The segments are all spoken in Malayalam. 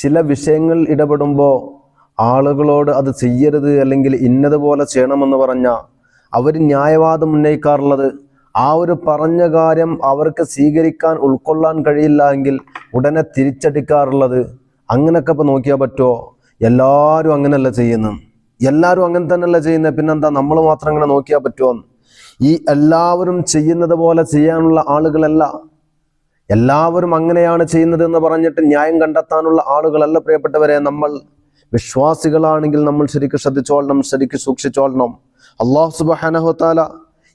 ചില വിഷയങ്ങൾ ഇടപെടുമ്പോൾ ആളുകളോട് അത് ചെയ്യരുത് അല്ലെങ്കിൽ ഇന്നതുപോലെ ചെയ്യണമെന്ന് പറഞ്ഞ അവർ ന്യായവാദം ഉന്നയിക്കാറുള്ളത്. ആ ഒരു പറഞ്ഞ കാര്യം അവർക്ക് സ്വീകരിക്കാൻ ഉൾക്കൊള്ളാൻ കഴിയില്ല എങ്കിൽ ഉടനെ തിരിച്ചടിക്കാറുള്ളത്. അങ്ങനെയൊക്കെ ഇപ്പോൾ നോക്കിയാൽ പറ്റുമോ എല്ലാവരും അങ്ങനെയല്ല ചെയ്യുന്നത്. എല്ലാവരും അങ്ങനെ തന്നെയല്ല ചെയ്യുന്നത്. പിന്നെന്താ? നമ്മൾ മാത്രം അങ്ങനെ നോക്കിയാൽ പറ്റുമോ ഈ എല്ലാവരും ചെയ്യുന്നത് പോലെ ചെയ്യാനുള്ള ആളുകളല്ല എല്ലാവരും അങ്ങനെയാണ് ചെയ്യുന്നത് എന്ന് പറഞ്ഞിട്ട് ന്യായം കണ്ടെത്താനുള്ള ആളുകളല്ല പ്രിയപ്പെട്ടവരെ നമ്മൾ. വിശ്വാസികളാണെങ്കിൽ നമ്മൾ ശരിക്കും ശ്രദ്ധിച്ചോളണം ശരിക്കും സൂക്ഷിച്ചോളണം. അള്ളാഹു സുബാനഹുത്താല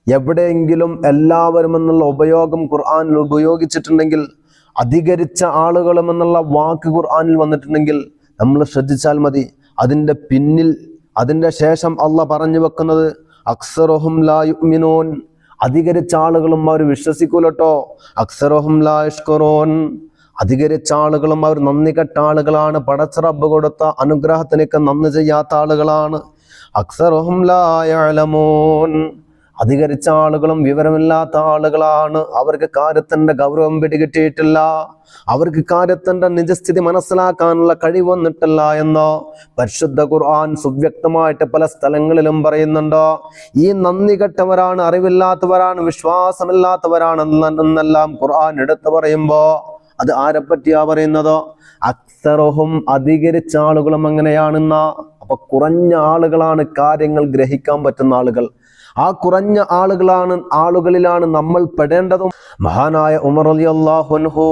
എവിടെയെങ്കിലും എല്ലാവരും എന്നുള്ള ഉപയോഗം ഖുർആാനിൽ ഉപയോഗിച്ചിട്ടുണ്ടെങ്കിൽ അധികരിച്ച ആളുകളും എന്നുള്ള വാക്ക് ഖുർആാനിൽ വന്നിട്ടുണ്ടെങ്കിൽ നമ്മൾ ശ്രദ്ധിച്ചാൽ മതി. അതിന്റെ പിന്നിൽ അതിന്റെ ശേഷം അള്ള പറഞ്ഞു വെക്കുന്നത് അക്സറുഹും ലായുമിനോൻ അധികരിച്ച ആളുകളും അവർ വിശ്വസിക്കൂലട്ടോ. അക്സറോഹം ലാ അധികരിച്ച ആളുകളും അവർ നന്ദി കെട്ട ആളുകളാണ്. പടച്ചറബ് കൊടുത്ത അനുഗ്രഹത്തിനൊക്കെ നന്ദി ചെയ്യാത്ത ആളുകളാണ്. അക്സറോഹം ലാ യഅലമൂൻ. അധികരിച്ച ആളുകളും വിവരമില്ലാത്ത ആളുകളാണ്. അവർക്ക് കാര്യത്തിന്റെ ഗൗരവം പിടികിട്ടിയിട്ടില്ല. അവർക്ക് കാര്യത്തിന്റെ നിജസ്ഥിതി മനസ്സിലാക്കാനുള്ള കഴിവ് വന്നിട്ടില്ല എന്ന് പരിശുദ്ധ ഖുർആൻ സുവ്യക്തമായിട്ട് പല സ്ഥലങ്ങളിലും പറയുന്നുണ്ടോ. ഈ നന്ദി കെട്ടവരാണ് അറിവില്ലാത്തവരാണ് വിശ്വാസമില്ലാത്തവരാണ് എന്നെല്ലാം ഖുർആൻ എടുത്തു പറയുമ്പോ അത് ആരെ പറ്റിയാ പറയുന്നത്? അക്സറഹും അധികരിച്ച ആളുകളും അങ്ങനെയാണെന്ന. അപ്പൊ കുറഞ്ഞ ആളുകളാണ് കാര്യങ്ങൾ ഗ്രഹിക്കാൻ പറ്റുന്ന ആളുകൾ. ആ കുറഞ്ഞ ആളുകളാണ് ആളുകളിലാണ് നമ്മൾ പെടേണ്ടതും. മഹാനായ ഉമർ അലി അള്ളാഹുൻഹു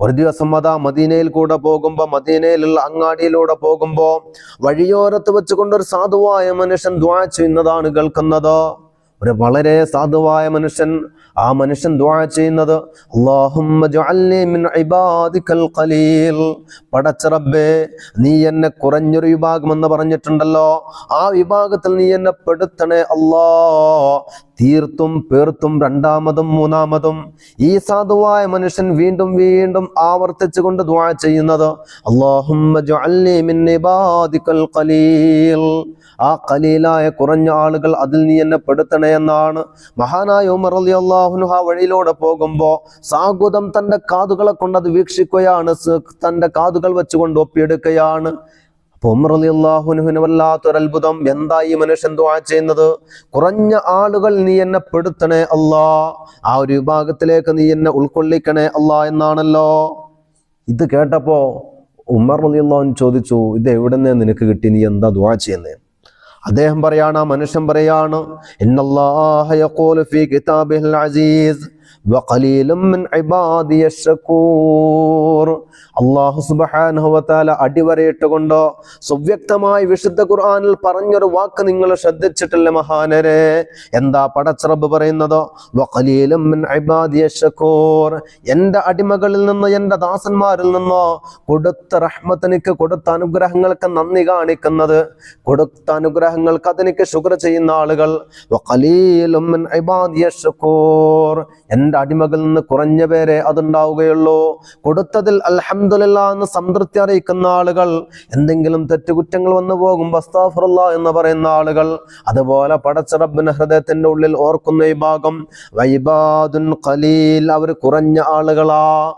ഒരു ദിവസം അതാ മദീനയിൽ കൂടെ പോകുമ്പോ മദീനയിലുള്ള അങ്ങാടിയിലൂടെ പോകുമ്പോ വഴിയോരത്ത് വെച്ചുകൊണ്ട് ഒരു സാധുവായ മനുഷ്യൻ ദ്വാ ചെയ്യുന്നതാണ് കേൾക്കുന്നത്. ഒരു വളരെ സാധുവായ മനുഷ്യൻ ആ മനുഷ്യൻ ദ്വാ ചെയ്യുന്നത്. പടച്ചറബേ നീ എന്നെ കുറഞ്ഞൊരു വിഭാഗം എന്ന് പറഞ്ഞിട്ടുണ്ടല്ലോ. ആ വിഭാഗത്തിൽ നീ എന്നെ പെടുത്തണേ അല്ലാ തീർത്തും പേർത്തും രണ്ടാമതും മൂന്നാമതും ഈ സാധുവായ മനുഷ്യൻ വീണ്ടും വീണ്ടും ആവർത്തിച്ചുകൊണ്ട് ദ്വാ ചെയ്യുന്നത് ആ കലീലായ കുറഞ്ഞ ആളുകൾ അതിൽ നീ എന്നെ പെടുത്തണേ എന്നാണ്. മഹാനായ ഉമർ അലി അള്ളാഹുനു ആ വഴിയിലൂടെ പോകുമ്പോ സാഗുതം തന്റെ കാതുകളെ കൊണ്ട് അത് വീക്ഷിക്കുകയാണ് തന്റെ കാതുകൾ വെച്ചുകൊണ്ട് ഒപ്പിയെടുക്കുകയാണ്. അപ്പൊ ഉമർ വല്ലാത്തൊരത്ഭുതം. എന്താ ഈ മനുഷ്യൻ ദ്വാ ചെയ്യുന്നത്? കുറഞ്ഞ ആളുകൾ നീ എന്നെ പെടുത്തണേ അല്ലാ. ആ ഒരു വിഭാഗത്തിലേക്ക് നീ എന്നെ ഉൾക്കൊള്ളിക്കണേ അല്ലാ എന്നാണല്ലോ. ഇത് കേട്ടപ്പോ ഉമർ അലി ചോദിച്ചു ഇത് എവിടെ നിന്ന് നിനക്ക് കിട്ടി? നീ എന്താ ദ്വാ ചെയ്യുന്നത് അദ്ദേഹം പറയാണ് ആ മനുഷ്യൻ പറയാണ് അസീസ്. വഖലീലും മിൻ അടിവരയിട്ടുകൊണ്ടോ സുവ്യക്തമായി വിശുദ്ധ ഖുർആാനിൽ പറഞ്ഞൊരു വാക്ക് നിങ്ങൾ ശ്രദ്ധിച്ചിട്ടില്ല മഹാനരെ. എന്താ പടച്ചറബ് പറയുന്നതോ? എന്റെ അടിമകളിൽ നിന്ന് എന്റെ ദാസന്മാരിൽ നിന്നോ കൊടുത്ത റഹ്മത്തിനിക്ക് കൊടുത്ത അനുഗ്രഹങ്ങൾക്ക് നന്ദി കാണിക്കുന്നത് കൊടുത്ത അനുഗ്രഹങ്ങൾക്ക് അതിനിക്ക് ശുക്ര ചെയ്യുന്ന ആളുകൾ. എന്റെ അടിമകളിൽ നിന്ന് കുറഞ്ഞ പേരെ അതുണ്ടാവുകയുള്ളൂ. കൊടുത്തതിൽ അൽഹംദുലില്ലാ എന്ന് സംതൃപ്തി അറിയിക്കുന്ന ആളുകൾ എന്തെങ്കിലും തെറ്റുകുറ്റങ്ങൾ വന്നു പോകും എന്ന് പറയുന്ന ആളുകൾ അതുപോലെ പടച്ച റബ്ബിന് ഹൃദയത്തിന്റെ ഉള്ളിൽ ഓർക്കുന്ന ഈ ഭാഗം വൈബാദുൻ ഖലീൽ അവർ കുറഞ്ഞ ആളുകളാ.